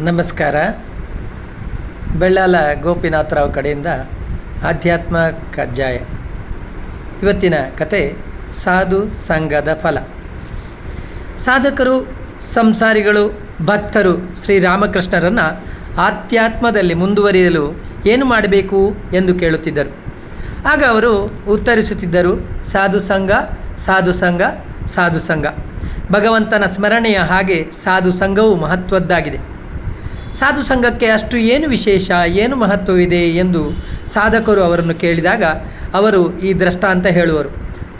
ನಮಸ್ಕಾರ. ಬೆಳ್ಳಾಲ ಗೋಪಿನಾಥರಾವ್ ಕಡೆಯಿಂದ ಆಧ್ಯಾತ್ಮ ಕಜ್ಜಾಯ. ಇವತ್ತಿನ ಕತೆ ಸಾಧು ಸಂಘದ ಫಲ. ಸಾಧಕರು, ಸಂಸಾರಿಗಳು, ಭಕ್ತರು ಶ್ರೀರಾಮಕೃಷ್ಣರನ್ನು ಆಧ್ಯಾತ್ಮದಲ್ಲಿ ಮುಂದುವರಿಯಲು ಏನು ಮಾಡಬೇಕು ಎಂದು ಕೇಳುತ್ತಿದ್ದರು. ಆಗ ಅವರು ಉತ್ತರಿಸುತ್ತಿದ್ದರು, ಸಾಧು ಸಂಘ ಸಾಧು ಸಂಘ ಸಾಧು ಸಂಘ. ಭಗವಂತನ ಸ್ಮರಣೆಯ ಹಾಗೆ ಸಾಧು ಸಂಘವು ಮಹತ್ವದ್ದಾಗಿದೆ. ಸಾಧು ಸಂಘಕ್ಕೆ ಅಷ್ಟು ಏನು ವಿಶೇಷ, ಏನು ಮಹತ್ವವಿದೆ ಎಂದು ಸಾಧಕರು ಅವರನ್ನು ಕೇಳಿದಾಗ ಅವರು ಈ ದೃಷ್ಟಾಂತ ಹೇಳುವರು.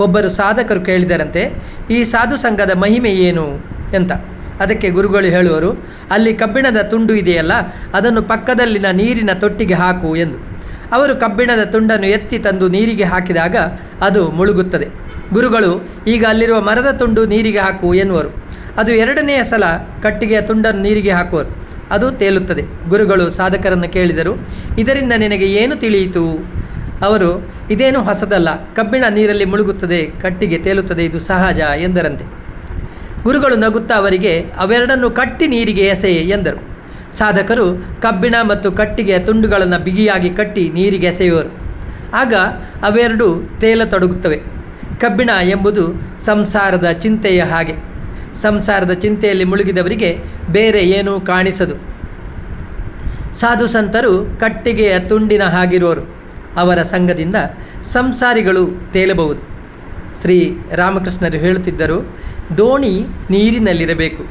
ಒಬ್ಬರು ಸಾಧಕರು ಕೇಳಿದರಂತೆ, ಈ ಸಾಧು ಸಂಘದ ಮಹಿಮೆ ಏನು ಅಂತ. ಅದಕ್ಕೆ ಗುರುಗಳು ಹೇಳುವರು, ಅಲ್ಲಿ ಕಬ್ಬಿಣದ ತುಂಡು ಇದೆಯಲ್ಲ, ಅದನ್ನು ಪಕ್ಕದಲ್ಲಿನ ನೀರಿನ ತೊಟ್ಟಿಗೆ ಹಾಕು ಎಂದು. ಅವರು ಕಬ್ಬಿಣದ ತುಂಡನ್ನು ಎತ್ತಿ ತಂದು ನೀರಿಗೆ ಹಾಕಿದಾಗ ಅದು ಮುಳುಗುತ್ತದೆ. ಗುರುಗಳು, ಈಗ ಅಲ್ಲಿರುವ ಮರದ ತುಂಡು ನೀರಿಗೆ ಹಾಕು ಎನ್ನುವರು. ಅದು ಎರಡನೆಯ ಸಲ ಕಟ್ಟಿಗೆಯ ತುಂಡನ್ನು ನೀರಿಗೆ ಹಾಕುವರು. ಅದು ತೇಲುತ್ತದೆ. ಗುರುಗಳು ಸಾಧಕರನ್ನು ಕೇಳಿದರು, ಇದರಿಂದ ನಿನಗೆ ಏನು ತಿಳಿಯಿತು? ಅವರು, ಇದೇನು ಹೊಸದಲ್ಲ, ಕಬ್ಬಿಣ ನೀರಲ್ಲಿ ಮುಳುಗುತ್ತದೆ, ಕಟ್ಟಿಗೆ ತೇಲುತ್ತದೆ, ಇದು ಸಹಜ ಎಂದರಂತೆ. ಗುರುಗಳು ನಗುತ್ತಾ ಅವರಿಗೆ, ಅವೆರಡನ್ನು ಕಟ್ಟಿ ನೀರಿಗೆ ಎಸೆಯೆ ಎಂದರು. ಸಾಧಕರು ಕಬ್ಬಿಣ ಮತ್ತು ಕಟ್ಟಿಗೆಯ ತುಂಡುಗಳನ್ನು ಬಿಗಿಯಾಗಿ ಕಟ್ಟಿ ನೀರಿಗೆ ಎಸೆಯುವರು. ಆಗ ಅವೆರಡು ತೇಲತೊಡಗುತ್ತವೆ ಕಬ್ಬಿಣ ಎಂಬುದು ಸಂಸಾರದ ಚಿಂತೆಯ ಹಾಗೆ. ಸಂಸಾರದ ಚಿಂತೆಯಲ್ಲಿ ಮುಳುಗಿದವರಿಗೆ ಬೇರೆ ಏನೂ ಕಾಣಿಸದು. ಸಾಧು ಸಂತರು ಕಟ್ಟಿಗೆಯ ತುಂಡಿನ ಹಾಗಿರುವರು. ಅವರ ಸಂಘದಿಂದ ಸಂಸಾರಿಗಳು ತೇಲಬಹುದು. ಶ್ರೀ ರಾಮಕೃಷ್ಣರು ಹೇಳುತ್ತಿದ್ದರು, ದೋಣಿ ನೀರಿನಲ್ಲಿರಬೇಕು.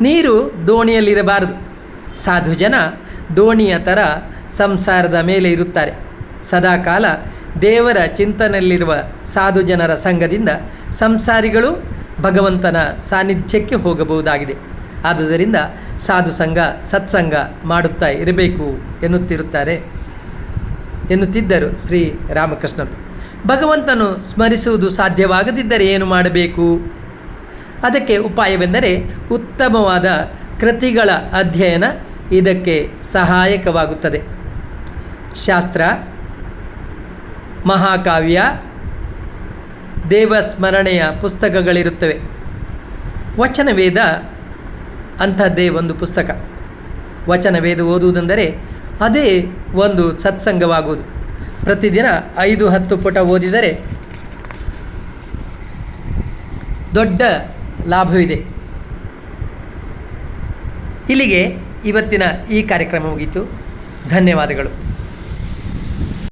ನೀರು ದೋಣಿಯಲ್ಲಿರಬಾರದು. ಸಾಧು ಜನ ದೋಣಿಯ ಥರ ಸಂಸಾರದ ಮೇಲೆ ಇರುತ್ತಾರೆ. ಸದಾಕಾಲ ದೇವರ ಚಿಂತನೆಯಲ್ಲಿರುವ ಸಾಧು ಜನರ ಸಂಘದಿಂದ ಸಂಸಾರಿಗಳು ಭಗವಂತನ ಸಾನ್ನಿಧ್ಯಕ್ಕೆ ಹೋಗಬಹುದಾಗಿದೆ. ಆದುದರಿಂದ ಸಾಧು ಸಂಘ, ಸತ್ಸಂಗ ಮಾಡುತ್ತಾ ಇರಬೇಕು ಎನ್ನುತ್ತಿರುತ್ತಾರೆ ಎನ್ನುತ್ತಿದ್ದರು ಶ್ರೀ ರಾಮಕೃಷ್ಣರು ಭಗವಂತನು ಸ್ಮರಿಸುವುದು ಸಾಧ್ಯವಾಗದಿದ್ದರೆ ಏನು ಮಾಡಬೇಕು? ಅದಕ್ಕೆ ಉಪಾಯವೆಂದರೆ ಉತ್ತಮವಾದ ಕೃತಿಗಳ ಅಧ್ಯಯನ ಇದಕ್ಕೆ ಸಹಾಯಕವಾಗುತ್ತದೆ. ಶಾಸ್ತ್ರ, ಮಹಾಕಾವ್ಯ ದೇವಸ್ಮರಣೆಯ ಪುಸ್ತಕಗಳಿರುತ್ತವೆ. ವಚನವೇದ ಅಂಥದ್ದೇ ಒಂದು ಪುಸ್ತಕ. ವಚನವೇದ ಓದುವುದೆಂದರೆ ಅದೇ ಒಂದು ಸತ್ಸಂಗವಾಗುವುದು. ಪ್ರತಿದಿನ ಐದು, ಹತ್ತು ಪುಟ ಓದಿದರೆ ದೊಡ್ಡ ಲಾಭವಿದೆ. ಇಲ್ಲಿಗೆ ಇವತ್ತಿನ ಈ ಕಾರ್ಯಕ್ರಮ ಮುಗಿತು. ಧನ್ಯವಾದಗಳು.